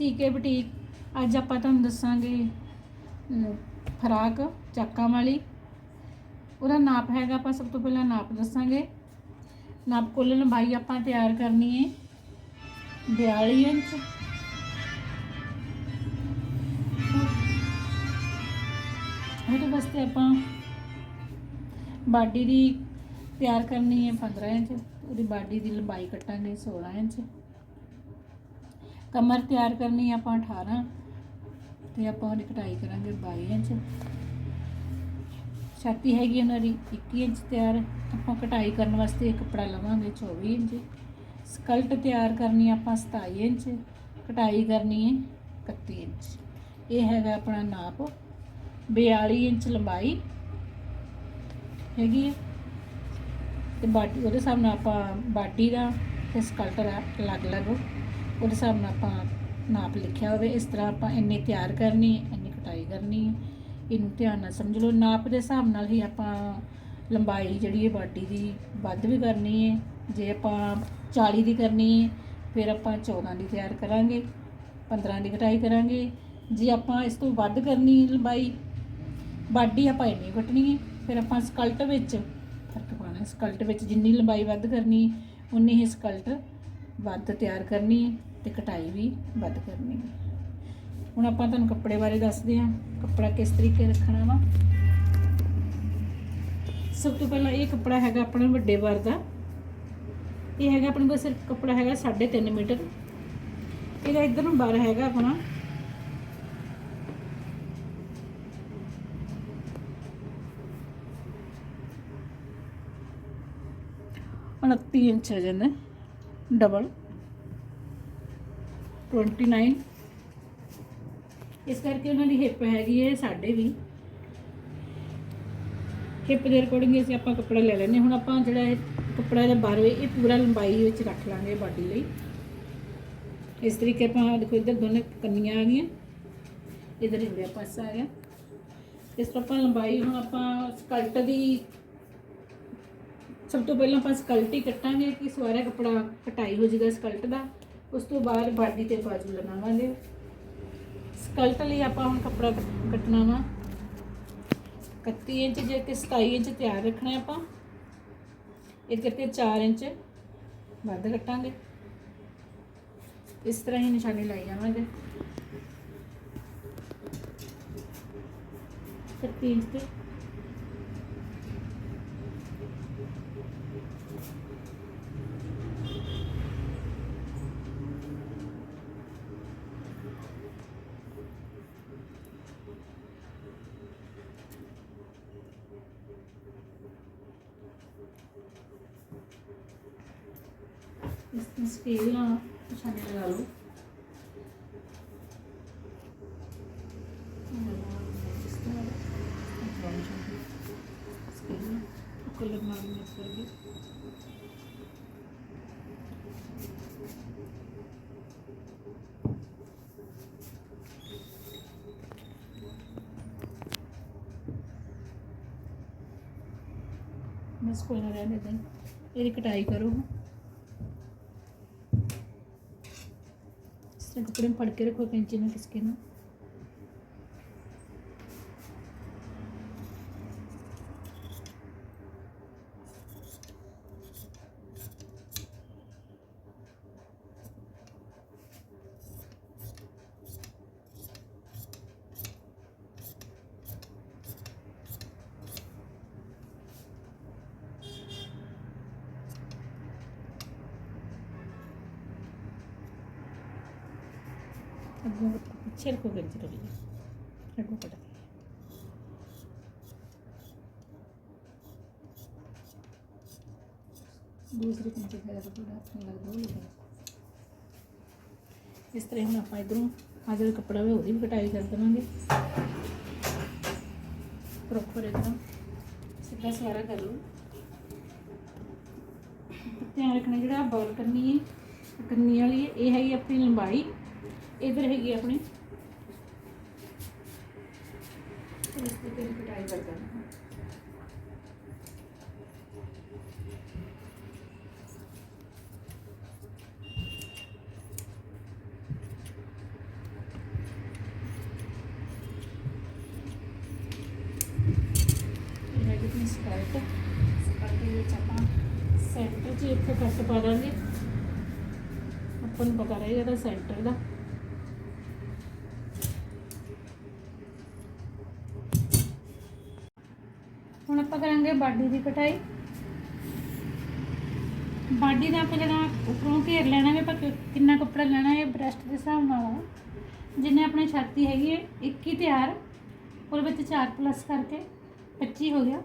ਸੀਕੇ boutique, ਅੱਜ ਆਪਾਂ ਤੁਹਾਨੂੰ ਦੱਸਾਂਗੇ ਫਰਾਕ, ਚਾਕਾਂ ਵਾਲੀ। ਉਹਦਾ ਨਾਪ ਹੈਗਾ, ਆਪਾਂ ਸਭ ਤੋਂ ਪਹਿਲਾਂ ਨਾਪ ਦੱਸਾਂਗੇ। ਨਾਪ ਕੁੱਲ ਲੰਬਾਈ ਆਪਾਂ ਤਿਆਰ ਕਰਨੀ ਹੈ 42 ਇੰਚ। ਉਹਦੇ ਵਾਸਤੇ ਆਪਾਂ ਬਾਡੀ ਦੀ ਤਿਆਰ ਕਰਨੀ ਹੈ 15 ਇੰਚ, ਉਹਦੀ ਬਾਡੀ ਦੀ ਲੰਬਾਈ ਕੱਟਾਂਗੇ 16 ਇੰਚ। ਕਮਰ ਤਿਆਰ ਕਰਨੀ ਆਪਾਂ 18 ਤੇ ਆਪਾਂ ਉਹਦੀ ਕਟਾਈ ਕਰਾਂਗੇ 22 ਇੰਚ। ਛਾਤੀ ਹੈਗੀ ਉਹਨਾਂ ਦੀ 21 ਇੰਚ ਤਿਆਰ। ਆਪਾਂ ਕਟਾਈ ਕਰਨ ਵਾਸਤੇ ਕੱਪੜਾ ਲਵਾਂਗੇ 24 ਇੰਚ। ਸਕਲਟ ਤਿਆਰ ਕਰਨੀ ਆਪਾਂ 27 ਇੰਚ। ਕਟਾਈ ਕਰਨੀ ਹੈ 31 ਇੰਚ। ਇਹ ਹੈਗਾ ਆਪਣਾ ਨਾਪ। 42 ਇੰਚ ਲੰਬਾਈ ਹੈਗੀ ਹੈ ਤੇ ਬਾਡੀ ਉਹਦੇ ਹਿਸਾਬ ਨਾਲ ਆਪਾਂ ਬਾਡੀ ਦਾ ਤੇ ਸਕਲਟ ਦਾ ਅਲੱਗ ਅਲੱਗ ਉਹਦੇ ਹਿਸਾਬ ਨਾਲ ਆਪਾਂ ਨਾਪ ਲਿਖਿਆ ਹੋਵੇ, ਇਸ ਤਰ੍ਹਾਂ ਆਪਾਂ ਇੰਨੀ ਤਿਆਰ ਕਰਨੀ, ਇੰਨੀ ਕਟਾਈ ਕਰਨੀ ਹੈ। ਇਹਨੂੰ ਧਿਆਨ ਨਾਲ ਸਮਝ ਲਓ। ਨਾਪ ਦੇ ਹਿਸਾਬ ਨਾਲ ਹੀ ਆਪਾਂ ਲੰਬਾਈ ਜਿਹੜੀ ਹੈ ਬਾਡੀ ਦੀ ਵੱਧ ਵੀ ਕਰਨੀ ਹੈ। ਜੇ ਆਪਾਂ 40 ਦੀ ਕਰਨੀ ਹੈ, ਫਿਰ ਆਪਾਂ 14 ਦੀ ਤਿਆਰ ਕਰਾਂਗੇ 15 ਦੀ ਕਟਾਈ ਕਰਾਂਗੇ। ਜੇ ਆਪਾਂ ਇਸ ਤੋਂ ਵੱਧ ਕਰਨੀ ਲੰਬਾਈ, ਬਾਡੀ ਆਪਾਂ ਇੰਨੀ ਕੱਟਣੀ ਹੈ, ਫਿਰ ਆਪਾਂ ਸਕਲਟ ਵਿੱਚ ਫ਼ਰਕ ਪਾਉਣਾ। ਸਕਲਟ ਵਿੱਚ ਜਿੰਨੀ ਲੰਬਾਈ ਵੱਧ ਕਰਨੀ, ਉਨੀ ਹੀ ਸਕਲਟ ਵੱਧ ਤਿਆਰ ਕਰਨੀ ਹੈ। ਤੇ ਕਟਾਈ ਵੀ ਵੱਧ ਕਰਨੀ ਹੈ। ਹੁਣ ਆਪਾਂ ਤੁਹਾਨੂੰ ਕੱਪੜੇ ਬਾਰੇ ਦੱਸਦੇ ਹਾਂ, ਕੱਪੜਾ ਕਿਸ ਤਰੀਕੇ ਰੱਖਣਾ ਵਾ। ਸਭ ਤੋਂ ਪਹਿਲਾਂ ਇਹ ਕੱਪੜਾ ਹੈਗਾ ਆਪਣਾ ਵੱਡੇ ਵਾਰ ਦਾ। ਇਹ ਹੈਗਾ ਆਪਣੇ ਕੋਲ ਸਿਰਫ ਕੱਪੜਾ ਹੈਗਾ 3.5 ਮੀਟਰ। ਇਹਦਾ ਇਧਰ ਨੂੰ ਬਾਰ ਹੈਗਾ ਆਪਣਾ। ਉਨੱਤੀ ਇੰਚ ਹੋ ਜਾਂਦਾ ਡਬਲ 29 ਇਸ ਕਰਕੇ ਉਹਨਾਂ ਦੀ ਹਿੱਪ ਹੈਗੀ ਹੈ ਸਾਡੇ ਵੀ ਹਿੱਪ ਦੇ ਅਕੋਰਡਿੰਗ ਅਸੀਂ ਆਪਾਂ ਕੱਪੜਾ ਲੈ ਲੈਨੇ ਹੁਣ ਆਪਾਂ ਜਿਹੜਾ ਇਹ ਕੱਪੜਾ ਦਾ ਬਾਰਵੇ ਇਹ ਪੂਰਾ ਲੰਬਾਈ ਵਿੱਚ ਰੱਖ ਲਾਂਗੇ ਬਾਡੀ ਲਈ। ਇਸ ਤਰੀਕੇ ਆਪਾਂ ਦੇਖੋ ਇੱਧਰ ਦੋਨੇ ਕੰਨੀਆਂ ਆ ਗਈਆਂ। ਇਧਰ ਇੰਡੀਆ ਪਾਸਾ ਆ ਗਿਆ। ਇਸ ਤੋਂ ਆਪਾਂ ਲੰਬਾਈ ਹੁਣ ਆਪਾਂ ਸਕਲਟ ਦੀ ਸਭ ਤੋਂ ਪਹਿਲਾਂ ਆਪਾਂ ਸਕਲਟ ਹੀ ਕੱਟਾਂਗੇ ਕਿ ਸਵਾਰਾ ਕੱਪੜਾ ਕਟਾਈ ਹੋ ਜਾਏਗਾ ਸਕਲਟ ਦਾ। ਉਸ ਤੋਂ ਬਾਅਦ ਬਾਡੀ ਤੇ ਬਾਜੂ ਲਗਾਵਾਂਗੇ। ਸਕਲਟ ਲਈ ਆਪਾਂ ਹੁਣ ਕੱਪੜਾ ਕੱਟਣਾ ਵਾ। 31 ਇੰਚ ਜੇ ਕਿ 27 ਇੰਚ ਤਿਆਰ ਰੱਖਣਾ ਆਪਾਂ। ਇਹ ਕਰਕੇ 4 ਇੰਚ ਵੱਧ ਕੱਟਾਂਗੇ। ਇਸ ਤਰ੍ਹਾਂ ਹੀ ਨਿਸ਼ਾਨੀ ਲਾਈ ਜਾਵਾਂਗੇ। 31 ਇੰਚ ਤੇ ਇਸ ਨੂੰ ਸਕੇਲ ਨਾਲ ਨਿਸ਼ਾਨੀ ਲਗਾ ਲਓ ਕਲਰ ਨਾਲ ਮਿਕਸ ਕਰਕੇ ਬਸ ਕੋਈ ਨਾ ਰਹਿਣੇ ਦੇ ਇਹਦੀ ਕਟਾਈ ਕਰੋ ਇਸ ਤਰ੍ਹਾਂ ਕੱਪੜੇ ਨੂੰ ਫੜ ਕੇ ਰੱਖੋ ਕੈਂਚੀ ਨਾਲ ਕਿਸਕੇ ਨਾਲ ਅੱਗੋਂ ਪਿੱਛੇ ਰੱਖੋ ਕੈਂਚੀ ਥੋੜੀ ਜਿਹੀ ਅੱਗੋਂ ਕੱਟ ਦੂਸਰੀ ਕੈਂਚੀ ਫੇਰ ਥੋੜਾ ਆਪਣੇ ਲੱਗਦਾ ਹੋਏਗਾ ਇਸ ਤਰ੍ਹਾਂ ਹੁਣ ਆਪਾਂ ਇਧਰੋਂ ਆ ਜਿਹੜਾ ਕੱਪੜਾ ਵੇ ਉਹਦੀ ਵੀ ਕਟਾਈ ਕਰ ਦੇਵਾਂਗੇ ਪ੍ਰੋਪਰ ਇਦਾਂ ਸਿੱਧਾ ਸਵਾਰਾ ਕਰ ਲਓ ਧਿਆਨ ਰੱਖਣਾ ਜਿਹੜਾ ਬੋਲ ਕਰਨੀ ਹੈ ਕੰਨੀ ਵਾਲੀ ਇਹ ਹੈਗੀ ਆਪਣੀ ਲੰਬਾਈ ਇਧਰ ਹੈਗੀ ਆਪਣੀ। ਇਸ ਦੀ ਕੱਟ ਪਾ ਦਾਂਗੇ। ਆਪਾਂ ਨੂੰ ਪਤਾ ਰਹੇਗਾ ਤਾਂ ਸੈਂਟਰ ਦਾ। ਬਾਡੀ ਦੀ ਕਟਾਈ। ਬਾਡੀ ਦਾ ਆਪਾਂ ਜਿਹੜਾ ਉੱਪਰੋਂ ਘੇਰ ਲੈਣਾ ਹੈ ਆਪਾਂ ਕਿੰਨਾ ਕੱਪੜਾ ਲੈਣਾ ਹੈ ਬ੍ਰੈਸਟ ਦੇ ਹਿਸਾਬ ਨਾਲ ਜਿੰਨੇ ਆਪਣੀ ਛਾਤੀ ਹੈਗੀ ਹੈ 21 ਤਿਆਰ। ਉਹਦੇ ਵਿੱਚ 4 ਪਲੱਸ ਕਰਕੇ 25 ਹੋ ਗਿਆ।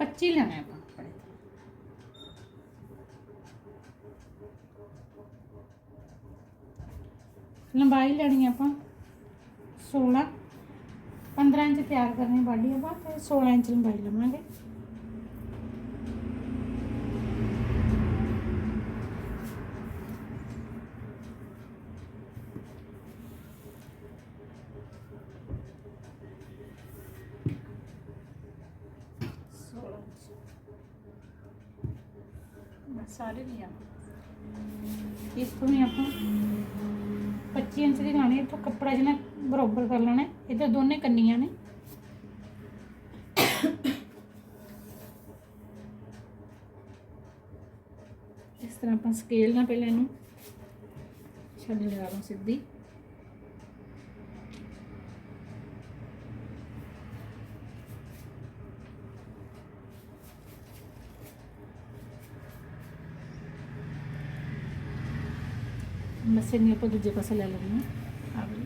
25 ਲੈਣਾ ਆਪਾਂ ਕੱਪੜੇ। ਲੰਬਾਈ ਲੈਣੀ ਆਪਾਂ 16 15 ਇੰਚ ਤਿਆਰ ਕਰਨੀ ਬਾਡੀ ਆਪਾਂ, ਤੇ 16 ਇੰਚ ਲੰਬਾਈ ਲਵਾਂਗੇ ਸੋਲਾਂ ਇੰਚ ਬਸ ਸਾਰੇ ਨਹੀਂ ਆ। ਇਸ ਤੋਂ ਹੀ ਆਪਾਂ 25 ਇੰਚ ਦੀ ਲਾਣੀ ਇੱਥੋਂ ਕੱਪੜਾ ਜਿਹਨਾਂ ਬਰਾਬਰ ਕਰ ਲੈਣਾ ਇੱਧਰ ਦੋਨੇ ਕੰਨੀਆਂ ਨੇ। ਇਸ ਤਰ੍ਹਾਂ ਆਪਾਂ ਸਕੇਲ ਨਾਲ ਪਹਿਲਾਂ ਇਹਨੂੰ ਛੱਡ ਲਗਾ ਲਵਾਂ ਸਿੱਧੀ। ਮਸੇ ਨੂੰ ਆਪਾਂ ਦੂਜੇ ਪਾਸੇ ਲੈ ਲੈਂਦੇ ਹਾਂ। ਵਾਲੀ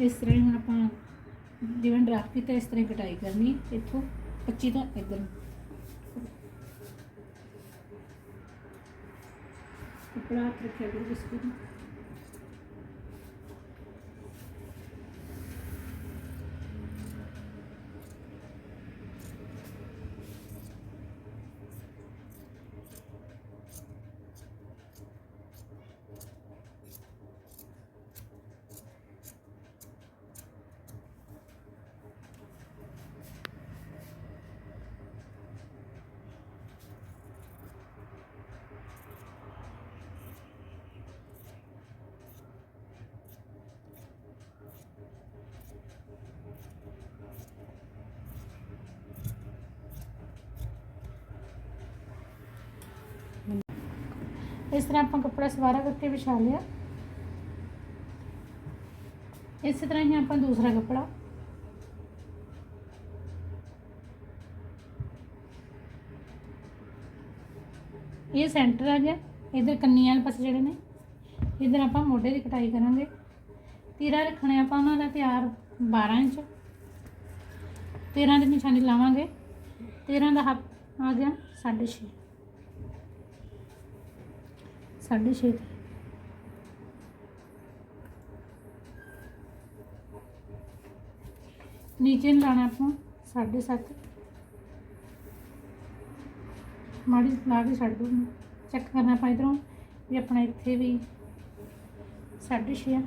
ਇਸ ਤਰ੍ਹਾਂ ਹੁਣ ਆਪਾਂ ਜਿਵੇਂ ਡਰਾਫਟ ਕੀਤਾ, ਇਸ ਤਰ੍ਹਾਂ ਹੀ ਕਟਾਈ ਕਰਨੀ ਇੱਥੋਂ 25 ਤੋਂ ਇੱਧਰ ਕੱਪੜਾ ਰੱਖਿਆ ਕਰੋ, ਬਿਸਕੁਟ ਨੂੰ। ਇਸ ਤਰ੍ਹਾਂ ਆਪਾਂ ਕੱਪੜਾ ਸਵਾਰਾ ਕਰਕੇ ਵਿਛਾ ਲਿਆ। ਇਸੇ ਤਰ੍ਹਾਂ ਹੀ ਆਪਾਂ ਦੂਸਰਾ ਕੱਪੜਾ। ਇਹ ਸੈਂਟਰ ਆ ਗਿਆ। ਇਧਰ ਕੰਨੀਆਂ ਵਾਲੇ ਪਾਸੇ ਜਿਹੜੇ ਨੇ, ਇਧਰ ਆਪਾਂ ਮੋਢੇ ਦੀ ਕਟਾਈ ਕਰਾਂਗੇ। ਤੀਰਾ ਰੱਖਣੇ ਆਪਾਂ ਉਹਨਾਂ ਦਾ ਤਿਆਰ 12 ਇੰਚ। 13 ਦੀ ਨਿਸ਼ਾਨੀ ਲਾਵਾਂਗੇ। 13 ਦਾ ਹੱਥ ਆ ਗਿਆ 6.5 ਸਾਢੇ ਛੇ ਤੇ। ਨੀਚੇ ਨੂੰ ਲਾਣਾ ਆਪਾਂ, ਸਾਢੇ ਸੱਤ। ਮਾੜੀ ਲਾ ਕੇ ਛੱਡ ਦੋ ਚੈੱਕ ਕਰਨਾ ਆਪਾਂ ਇਧਰੋਂ ਵੀ ਆਪਣਾ ਇੱਥੇ ਵੀ ਸਾਢੇ ਛੇ ਆ।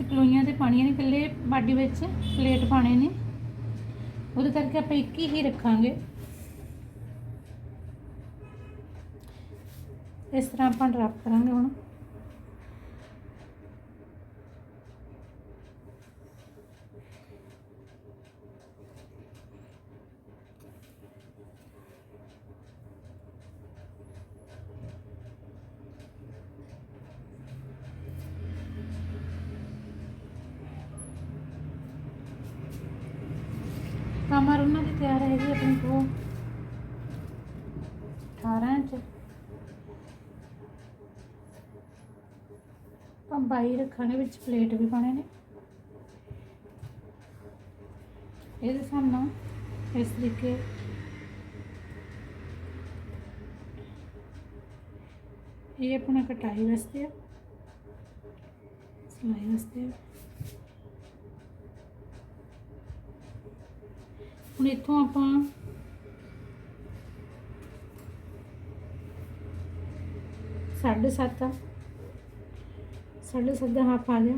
ਆਪਾਂ ਪਲੋਈਆਂ ਤੇ ਪਾਣੀਆਂ ਨੇ ਇਕੱਲੇ ਬਾਡੀ ਵਿੱਚ, ਪਲੇਟ ਪਾਣੇ ਨੇ। ਉਹਦੇ ਕਰਕੇ ਆਪਾਂ ਇੱਕ ਹੀ ਰੱਖਾਂਗੇ। ਇਸ ਤਰ੍ਹਾਂ ਆਪਾਂ ਡਰਾਪ ਕਰਾਂਗੇ ਹੁਣ। ਕਮਰ ਉਹਨਾਂ ਦੀ ਤਿਆਰ ਹੈਗੀ ਆਪਣੀ ਕੋ 18 ਇੰਚ ਆਪਾਂ 22 ਰੱਖਣੇ, ਵਿੱਚ ਪਲੇਟ ਵੀ ਪਾਣੇ ਨੇ। ਇਹਦੇ ਸਾਹਮਣੇ ਇਸ ਤਰੀਕੇ। ਇਹ ਆਪਣਾ ਕਟਾਈ ਵਾਸਤੇ ਆ। ਸਿਲਾਈ ਵਾਸਤੇ ਆ। ਹੁਣ ਇੱਥੋਂ ਆਪਾਂ ਸਾਢੇ ਸੱਤ ਸਾਢੇ ਸੱਤ ਦਾ ਹਾਫ ਆ ਗਿਆ।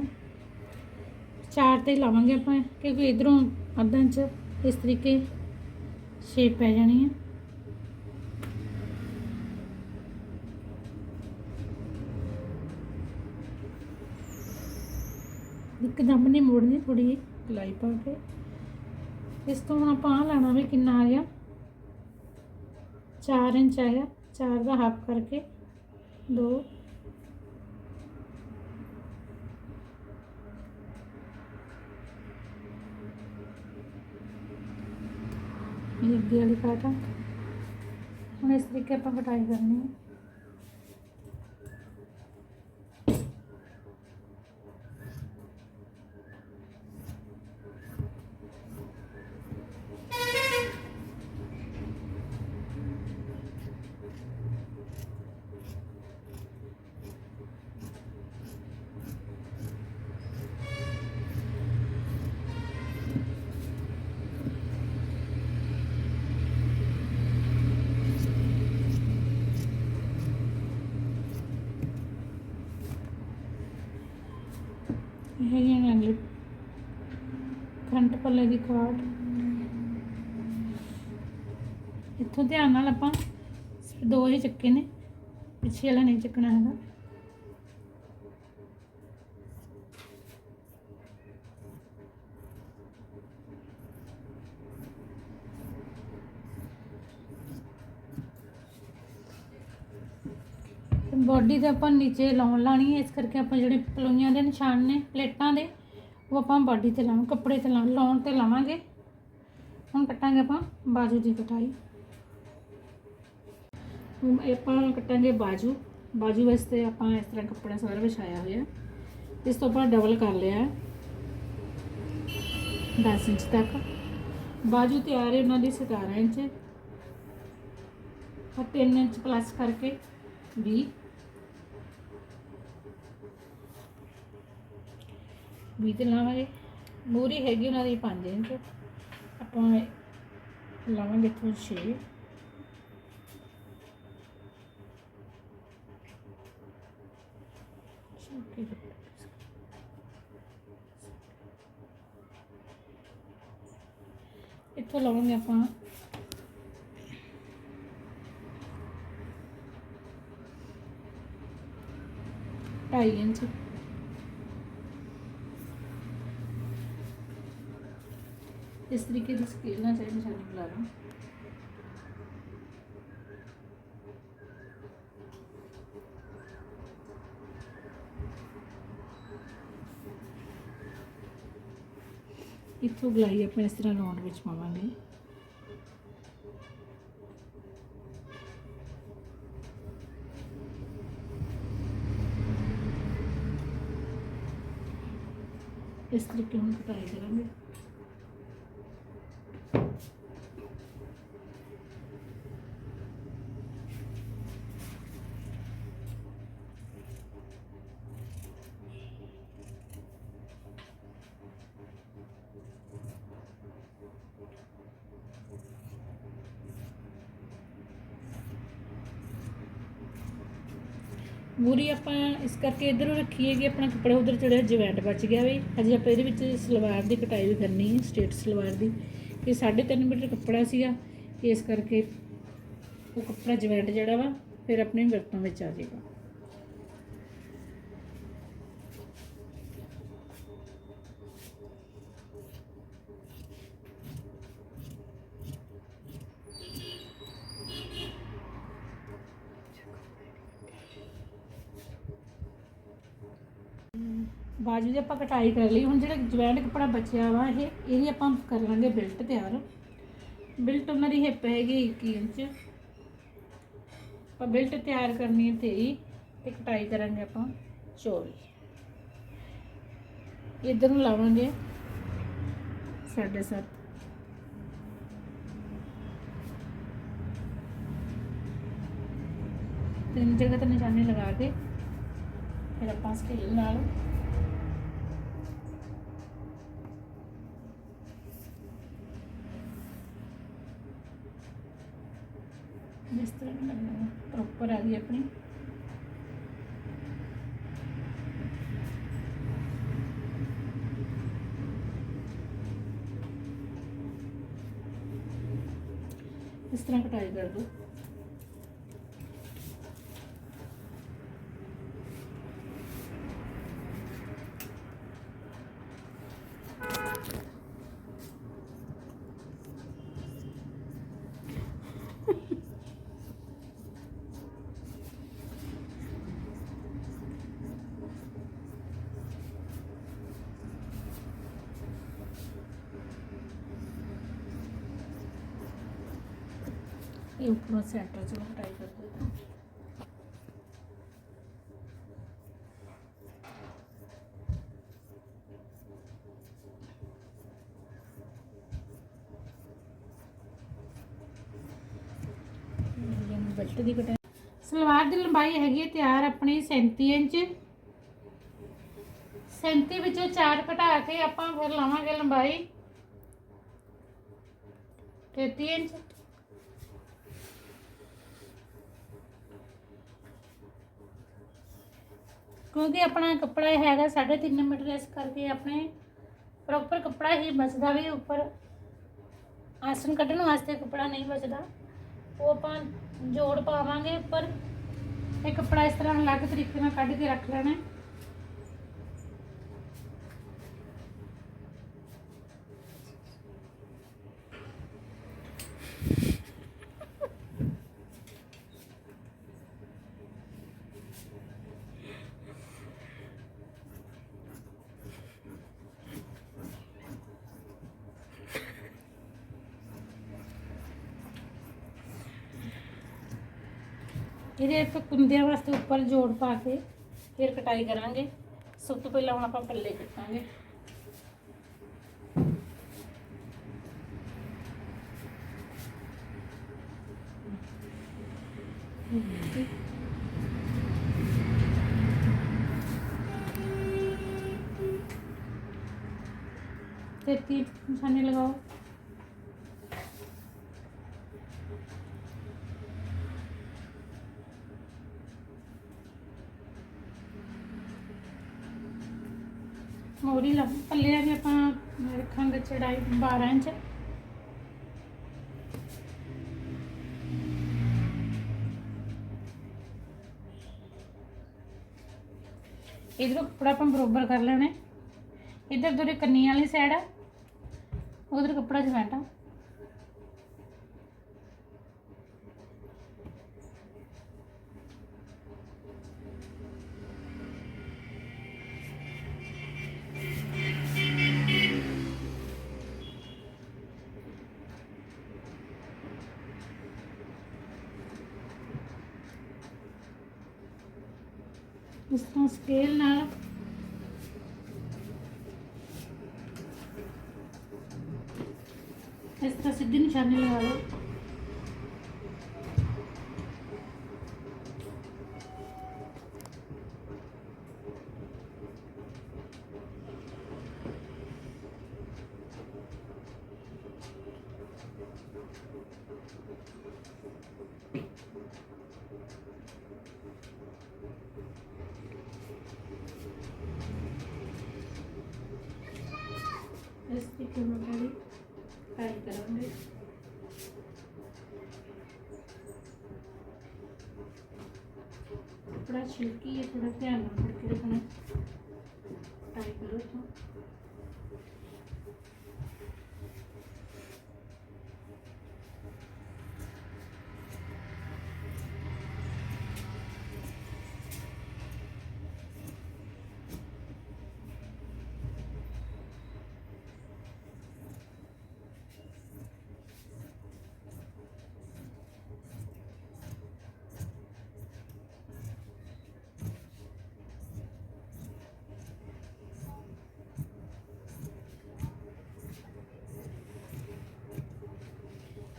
ਚਾਰ ਤੇ ਲਾਵਾਂਗੇ ਆਪਾਂ, ਕਿਉਂਕਿ ਇਧਰੋਂ ਅੱਧਾ ਇੰਚ ਇਸ ਤਰੀਕੇ ਸ਼ੇਪ ਪੈ ਜਾਣੀ ਹੈ ਇੱਕਦਮ ਨਹੀਂ ਮੋੜਨੀ ਥੋੜੀ ਜਿਹੀ ਗਲਾਈ ਪਾ ਕੇ। ਇਸ ਤੋਂ ਹੁਣ ਆਪਾਂ ਆਹ ਲੈਣਾ ਵੀ ਕਿੰਨਾ ਆ ਗਿਆ? 4 ਇੰਚ ਆਇਆ 4 ਦਾ ਹਾਫ ਕਰਕੇ 2 ਇਹ ਅੱਗੇ ਵਾਲੀ ਕਾਟ ਆ। ਹੁਣ ਇਸ ਤਰੀਕੇ ਆਪਾਂ ਕਟਾਈ ਕਰਨੀ ਹੈ ਇਹ ਹੈਗੀ ਹੈ ਅਗਲੀ ਫਰੰਟ ਪੱਲੇ ਇੱਥੋਂ ਧਿਆਨ ਨਾਲ ਆਪਾਂ ਦੋ ਹੀ ਚੱਕੇ ਨੇ, ਪਿੱਛੇ ਵਾਲਾ ਨਹੀਂ ਚੱਕਣਾ ਹੈਗਾ। ਬੋਡੀ ਤੇ ਆਪਾਂ ਨੀਚੇ ਲਾਉਣ ਲਾਣੀ ਹੈ, ਇਸ ਕਰਕੇ ਆਪਾਂ ਜਿਹੜੇ ਪਲੋਈਆਂ ਦੇ ਨਿਸ਼ਾਨ ਨੇ, ਪਲੇਟਾਂ ਦੇ ਉਹ ਆਪਾਂ ਬਾਡੀ ਤੇ ਲਾਵਾਂ, ਕੱਪੜੇ ਤੇ ਲਾਉਂ ਲਾਉਣ ਤੇ ਲਾਵਾਂਗੇ। ਹੁਣ ਕੱਟਾਂਗੇ ਆਪਾਂ ਬਾਜੂ ਦੀ ਕਟਾਈ। ਹੁਣ ਆਪਾਂ ਕੱਟਾਂਗੇ ਬਾਜੂ। ਬਾਜੂ ਵਾਸਤੇ ਆਪਾਂ ਇਸ ਤਰ੍ਹਾਂ ਕੱਪੜਾ ਸਾਰਾ ਵਿਛਾਇਆ ਹੋਇਆ। ਇਸ ਤੋਂ ਆਪਾਂ ਡਬਲ ਕਰ ਲਿਆ 10 ਇੰਚ ਤੱਕ। ਬਾਜੂ ਤਿਆਰ ਹੈ ਉਹਨਾਂ ਦੀ 17 ਇੰਚ। ਆ 3 ਇੰਚ ਪਲੱਸ ਕਰਕੇ 20 ਵੀ ਤੇ ਲਾਵਾਂਗੇ। ਮੂਰੀ ਹੈਗੀ ਉਹਨਾਂ ਦੀ 5 ਇੰਚ। ਆਪਾਂ ਲਾਵਾਂਗੇ ਇੱਥੋਂ 6 ਇੱਥੋਂ ਲਾਵਾਂਗੇ ਆਪਾਂ। ਢਾਈ ਇੰਚ। ਇਸ ਤਰੀਕੇ ਦੀ ਸਕੇਲ ਨਾਲ ਚਾਹੇ ਨਿਸ਼ਾਨੀ ਬੁਲਾ ਲਓ ਇੱਥੋਂ ਗਲਾਈ ਆਪਾਂ ਇਸ ਤਰ੍ਹਾਂ ਰੌਂਡ ਵਿੱਚ ਪਾਵਾਂਗੇ। ਇਸ ਤਰੀਕੇ ਹੁਣ ਕਟਾਈ ਕਰਾਂਗੇ। ਮੂਰੀ ਆਪਾਂ ਇਸ ਕਰਕੇ ਇਧਰੋਂ ਰੱਖੀਏ ਕਿ ਆਪਣਾ ਕੱਪੜਾ ਉਧਰ ਜਿਹੜਾ ਜਵੈਂਟ ਬਚ ਗਿਆ ਵੀ। ਅਜੇ ਆਪਾਂ ਇਹਦੇ ਵਿੱਚ ਸਲਵਾਰ ਦੀ ਕਟਾਈ ਵੀ ਕਰਨੀ ਹੈ, ਸਟੇਟ ਸਲਵਾਰ ਦੀ। ਇਹ 3.5 ਮੀਟਰ ਕੱਪੜਾ ਸੀਗਾ, ਇਸ ਕਰਕੇ ਉਹ ਕੱਪੜਾ ਜਵੈਂਟ ਜਿਹੜਾ ਵਾ, ਫਿਰ ਆਪਣੀ ਵਰਤੋਂ ਵਿੱਚ ਆ ਜਾਏਗਾ। ਬਾਜੂ ਦੀ ਆਪਾਂ ਕਟਾਈ ਕਰ ਲਈ, ਹੁਣ ਜਿਹੜਾ ਜਵੈਂਟ ਕੱਪੜਾ ਬਚਿਆ ਵਾ, ਇਹ ਇਹਦੀ ਆਪਾਂ ਕਰ ਲਾਂਗੇ ਬਿਲਟ ਤਿਆਰ। ਬਿਲਟ ਉਹਨਾਂ ਦੀ ਹਿੱਪ ਹੈਗੀ 21 ਇੰਚ। ਆਪਾਂ ਬਿਲਟ ਤਿਆਰ ਕਰਨੀ ਹੈ 23 ਤੇ ਕਟਾਈ ਕਰਾਂਗੇ ਆਪਾਂ 24 ਇਧਰ ਨੂੰ ਲਾਵਾਂਗੇ 7.5 ਤਿੰਨ ਜਗ੍ਹਾ ਤੇ ਨਿਸ਼ਾਨੇ ਲਗਾ ਕੇ, ਫਿਰ ਆਪਾਂ ਸਕੇਲ ਨਾਲ ਇਸ ਤਰ੍ਹਾਂ ਵੀ ਲੱਗਣਾ ਪ੍ਰੋਪਰ ਆ ਗਈ ਆਪਣੀ। ਇਸ ਤਰ੍ਹਾਂ ਕਟਾਈ ਕਰ ਦੋ। ਇਹ ਉੱਪਰੋਂ ਸੈਂਟਰ ਚ ਕਟਾਈ ਕਰ ਦੋ ਬੈਲਟ ਦੀ ਕਟਾਈ। ਸਲਵਾਰ ਦੀ ਲੰਬਾਈ ਹੈਗੀ ਤਿਆਰ ਆਪਣੀ 37 ਇੰਚ। 37 ਵਿੱਚੋਂ 4 ਘਟਾ ਕੇ ਆਪਾਂ ਫਿਰ ਲਾਵਾਂਗੇ ਲੰਬਾਈ। 33 ਇੰਚ। ਕਿਉਂਕਿ ਆਪਣਾ ਕੱਪੜਾ ਇਹ ਹੈਗਾ 3.5 ਮੀਟਰ ਇਸ ਕਰਕੇ ਆਪਣੇ ਪ੍ਰੋਪਰ ਕੱਪੜਾ ਹੀ ਬਚਦਾ ਵੀ ਉੱਪਰ। ਆਸਣ ਕੱਢਣ ਵਾਸਤੇ ਕੱਪੜਾ ਨਹੀਂ ਬਚਦਾ। ਉਹ ਆਪਾਂ ਜੋੜ ਪਾਵਾਂਗੇ ਉੱਪਰ ਇਹ ਕੱਪੜਾ ਇਸ ਤਰ੍ਹਾਂ ਅਲੱਗ ਤਰੀਕੇ ਨਾਲ ਕੱਢ ਕੇ ਰੱਖ ਲੈਣਾ। ਇਹਦੇ ਇੱਕ ਕੁੰਦਿਆਂ ਵਾਸਤੇ ਉੱਪਰ ਜੋੜ ਪਾ ਕੇ ਫਿਰ ਕਟਾਈ ਕਰਾਂਗੇ। ਸਭ ਤੋਂ ਪਹਿਲਾਂ ਹੁਣ ਆਪਾਂ ਪੱਲੇ ਕੱਟਾਂਗੇ। ਲਾ ਆਪਾਂ ਰੱਖਾਂਗੇ ਚੜਾਈ 12 ਇੰਚ। ਇਧਰੋਂ ਕੱਪੜਾ ਆਪਾਂ ਬਰੋਬਰ ਕਰ ਲੈਣਾ। ਹੈ। ਇੱਧਰ ਦੋਰੇ ਕੰਨੀ ਵਾਲੀ ਸਾਈਡ ਆ। ਉਧਰ ਕੱਪੜਾ ਜਮੈਂਟਾ ਸਕੇਲ ਨਾਲ। ਇਸ ਤਰ੍ਹਾਂ ਸਿੱਧੀ ਨਿਸ਼ਾਨੀ ਲਗਾ ਲਓ ਇਸ ਤਰੀਕੇ ਨਾਲ ਕਰੀ ਟਾਈ ਕਰਾਂਗੇ ਕਪੜਾ ਛਿਲਕੀ ਹੈ ਥੋੜਾ ਧਿਆਨ ਨਾਲ ਫੜ ਕੇ ਰੱਖਣਾ ਟਾਈ ਕਰੋ ਤਾਂ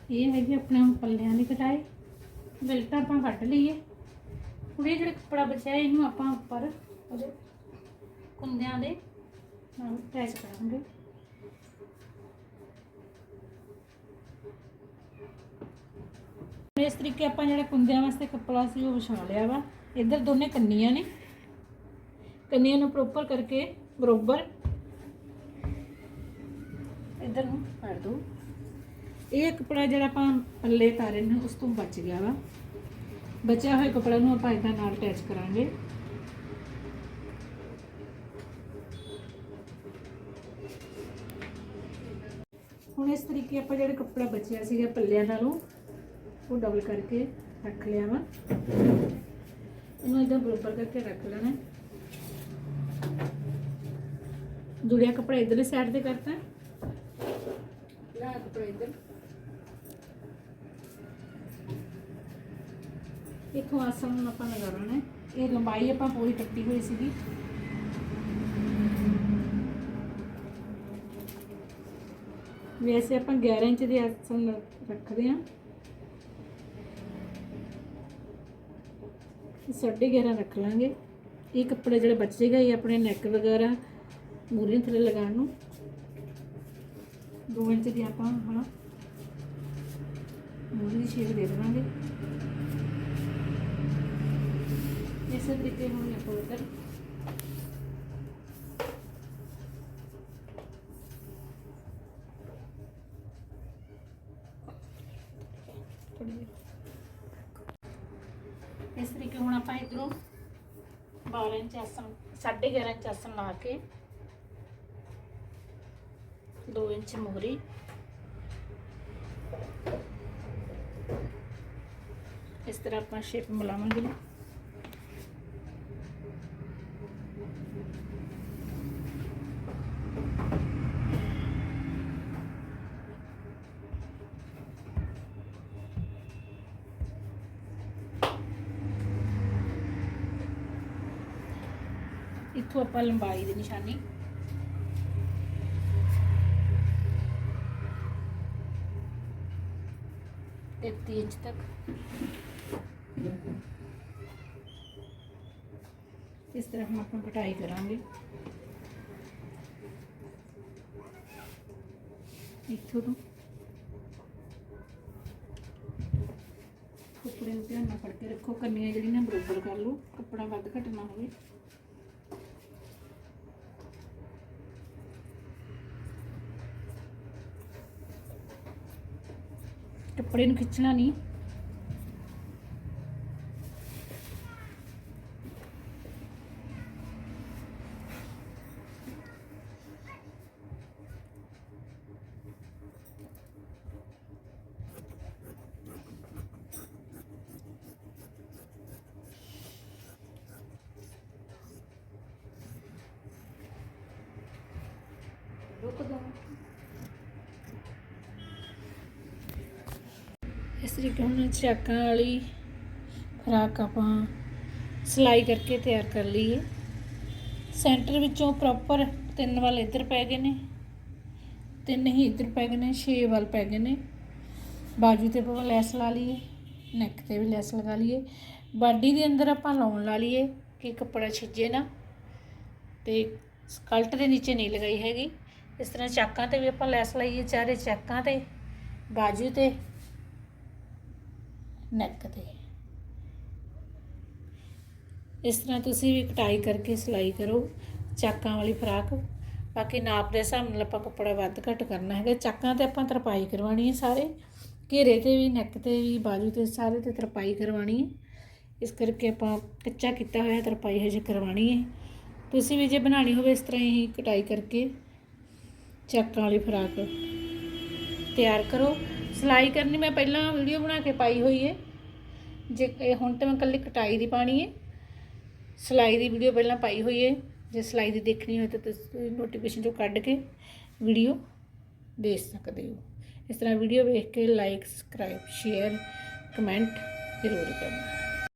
ਇਹ ਹੈਗੀ ਆਪਣੇ ਹੁਣ ਪੱਲਿਆਂ ਦੀ ਕਟਾਈ। ਬਿਲਟਾਂ ਆਪਾਂ ਕੱਢ ਲਈਏ। ਹੁਣ ਇਹ ਜਿਹੜਾ ਕੱਪੜਾ ਬਚਿਆ ਇਹਨੂੰ ਆਪਾਂ ਉੱਪਰ ਉਹਦੇ ਕੁੰਦਿਆਂ ਦੇ ਨਾਲ ਅਟੈਚ ਕਰਾਂਗੇ। ਇਸ ਤਰੀਕੇ ਆਪਾਂ ਜਿਹੜਾ ਕੁੰਦਿਆਂ ਵਾਸਤੇ ਕੱਪੜਾ ਸੀ ਉਹ ਵਿਛਾ ਲਿਆ ਵਾ। ਇੱਧਰ ਦੋਨੇ ਕੰਨੀਆਂ ਨੇ। ਕੰਨੀਆਂ ਨੂੰ ਪ੍ਰੋਪਰ ਕਰਕੇ ਬਰੋਬਰ ਇੱਧਰ ਨੂੰ ਕਰ ਦੋ। ਇਹ ਕੱਪੜਾ ਜਿਹੜਾ ਆਪਾਂ ਪੱਲੇ ਤਾਰੇ ਨੇ ਉਸ ਤੋਂ ਬਚ ਗਿਆ ਵਾ। ਬਚਿਆ ਹੋਇਆ ਕੱਪੜਾ ਨੂੰ ਆਪਾਂ ਇਦਾਂ ਨਾਲ ਅਟੈਚ ਕਰਾਂਗੇ। ਹੁਣ ਇਸ ਤਰੀਕੇ ਆਪਾਂ ਜਿਹੜਾ ਕੱਪੜਾ ਬਚਿਆ ਸੀਗਾ ਪੱਲਿਆਂ ਨਾਲੋਂ, ਉਹ ਡਬਲ ਕਰਕੇ ਰੱਖ ਲਿਆ ਵਾ। ਇਹਨੂੰ ਇਦਾਂ ਬਰੋਬਰ ਕਰਕੇ ਰੱਖ ਲੈਣਾ। ਜੁੜਿਆ ਕੱਪੜਾ ਇਧਰਲੇ ਸਾਈਡ ਤੇ ਕਰਤਾ। ਲਾ ਕੱਪੜਾ ਇਧਰ। ਇੱਥੋਂ ਆਸਣ ਨੂੰ ਆਪਾਂ ਲਗਾਉਣਾ ਹੈ। ਇਹ ਲੰਬਾਈ ਆਪਾਂ ਪੂਰੀ ਕੱਟੀ ਹੋਈ ਸੀਗੀ। ਵੈਸੇ ਆਪਾਂ 11 ਇੰਚ ਦੇ ਆਸਣ ਰੱਖਦੇ ਹਾਂ। ਸਾਢੇ 11 ਰੱਖ ਲਾਂਗੇ। ਇਹ ਕੱਪੜਾ ਜਿਹੜਾ ਬਚੇਗਾ, ਇਹ ਆਪਣੇ ਨੈਕ ਵਗੈਰਾ ਮੂਰੇ ਥੱਲੇ ਲਗਾਉਣ ਨੂੰ। 2 ਇੰਚ ਦੀ ਆਪਾਂ ਹਾਂ ਮੂਰੇ ਦੀ ਸ਼ੇਪ ਦੇ ਦੇਵਾਂਗੇ। ਇਸੇ ਤਰੀਕੇ ਹੁਣ ਆਪਾਂ ਇਸ ਤਰੀਕੇ ਹੁਣ ਆਪਾਂ ਇਧਰੋਂ 12 ਇੰਚ ਆਸਣ 11.5 ਇੰਚ ਆਸਣ ਲਾ ਕੇ 2 ਇੰਚ ਮੋਹਰੀ। ਇਸ ਤਰ੍ਹਾਂ ਆਪਾਂ ਸ਼ੇਪ ਮਿਲਾਵਾਂਗੇ। ਇੱਥੋਂ ਆਪਾਂ ਲੰਬਾਈ ਦੀ ਨਿਸ਼ਾਨੀ। ਤੇਤੀ ਇੰਚ ਤੱਕ। ਇਸ ਤਰ੍ਹਾਂ ਆਪਾਂ ਕਟਾਈ ਕਰਾਂਗੇ। ਇੱਥੋਂ ਤੋਂ। ਕੱਪੜੇ ਨੂੰ ਧਿਆਨ ਨਾਲ ਫੜ ਕੇ ਰੱਖੋ। ਕੰਨੀਆਂ ਜਿਹੜੀਆਂ ਬਰੋਬਰ ਕਰ ਲਓ। ਕੱਪੜਾ ਵੱਧ ਘੱਟ ਹੋਵੇ। ਕੱਪੜੇ ਨੂੰ ਖਿੱਚਣਾ ਨਹੀਂ ਰੁਕ ਦੋ ਤਰੀਕੇ ਹੁਣ ਚਾਕਾਂ ਵਾਲੀ ਫਰਾਕ ਆਪਾਂ ਸਿਲਾਈ ਕਰਕੇ ਤਿਆਰ ਕਰ ਲਈਏ ਸੈਂਟਰ ਵਿੱਚੋਂ ਪ੍ਰੋਪਰ ਤਿੰਨ ਵਾਲ ਇੱਧਰ ਪੈ ਗਏ ਨੇ, ਤਿੰਨ ਹੀ ਇੱਧਰ ਪੈ ਗਏ ਨੇ, ਛੇ ਵਾਲ ਪੈ ਗਏ ਨੇ। ਬਾਜੂ ਤੇ ਆਪਾਂ ਲੈਸ ਲਾ ਲਈਏ ਨੈਕ ਤੇ ਵੀ ਲੈਸ ਲਗਾ ਲਈਏ। ਬਾਡੀ ਦੇ ਅੰਦਰ ਆਪਾਂ ਲਾਉਣ ਲਾ ਲਈਏ ਕਿ ਕੱਪੜਾ ਛਿੱਜੇ ਨਾ, ਤੇ ਸਕਲਟ ਦੇ ਨੀਚੇ ਨਹੀਂ ਲਗਾਈ ਹੈਗੀ। ਇਸ ਤਰ੍ਹਾਂ ਚਾਕਾਂ ਤੇ ਵੀ ਆਪਾਂ ਲੈਸ ਲਾਈਏ, ਚਾਰੇ ਚਾਕਾਂ ਤੇ, ਬਾਜੂ ਤੇ। ਨੈਕ ਤੇ। ਇਸ ਤਰ੍ਹਾਂ ਤੁਸੀਂ ਵੀ ਕਟਾਈ ਕਰਕੇ ਸਿਲਾਈ ਕਰੋ। ਚਾਕਾਂ ਵਾਲੀ ਫਰਾਕ। ਬਾਕੀ ਨਾਪ ਦੇ ਹਿਸਾਬ ਨਾਲ ਆਪਾਂ ਕੱਪੜਾ ਵੱਧ ਘੱਟ ਕਰਨਾ ਹੈਗਾ। ਚਾਕਾਂ ਤੇ ਆਪਾਂ ਤਰਪਾਈ ਕਰਵਾਉਣੀ ਹੈ ਸਾਰੇ। ਘੇਰੇ ਤੇ ਵੀ ਨੈਕ ਤੇ ਵੀ, ਬਾਜੂ ਤੇ ਸਾਰੇ ਤੇ ਤਰਪਾਈ ਕਰਵਾਉਣੀ ਹੈ। ਇਸ ਕਰਕੇ ਆਪਾਂ ਕੱਚਾ ਕੀਤਾ ਹੋਇਆ ਤਰਪਾਈ ਹਜੇ ਕਰਵਾਉਣੀ ਹੈ। ਤੁਸੀਂ ਵੀ ਜੇ ਬਣਾਉਣੀ ਹੋਵੇ ਇਸ ਤਰ੍ਹਾਂ ਹੀ ਕਟਾਈ ਕਰਕੇ ਚਾਕਾਂ ਵਾਲੀ ਫਰਾਕ ਤਿਆਰ ਕਰੋ। ਸਿਲਾਈ ਕਰਨੀ ਮੈਂ ਪਹਿਲਾਂ ਵੀਡੀਓ ਬਣਾ ਕੇ ਪਾਈ ਹੋਈ ਹੈ ਜੇ ਇਹ ਹੁਣ ਤਾਂ ਮੈਂ ਕੱਲੀ ਕਟਾਈ ਦੀ ਪਾਣੀ ਹੈ ਸਿਲਾਈ ਦੀ ਵੀਡੀਓ ਪਹਿਲਾਂ ਪਾਈ ਹੋਈ ਹੈ ਜੇ ਸਿਲਾਈ ਦੀ ਦੇਖਣੀ ਹੋਵੇ ਤਾਂ ਤੁਸੀਂ ਨੋਟੀਫਿਕੇਸ਼ਨ ਚੋਂ ਕੱਢ ਕੇ ਵੀਡੀਓ ਦੇਖ ਸਕਦੇ ਹੋ। ਇਸ ਤਰ੍ਹਾਂ ਵੀਡੀਓ ਵੇਖ ਕੇ ਲਾਈਕ ਸਬਸਕ੍ਰਾਈਬ ਸ਼ੇਅਰ ਕਮੈਂਟ ਜ਼ਰੂਰ ਕਰਨਾ।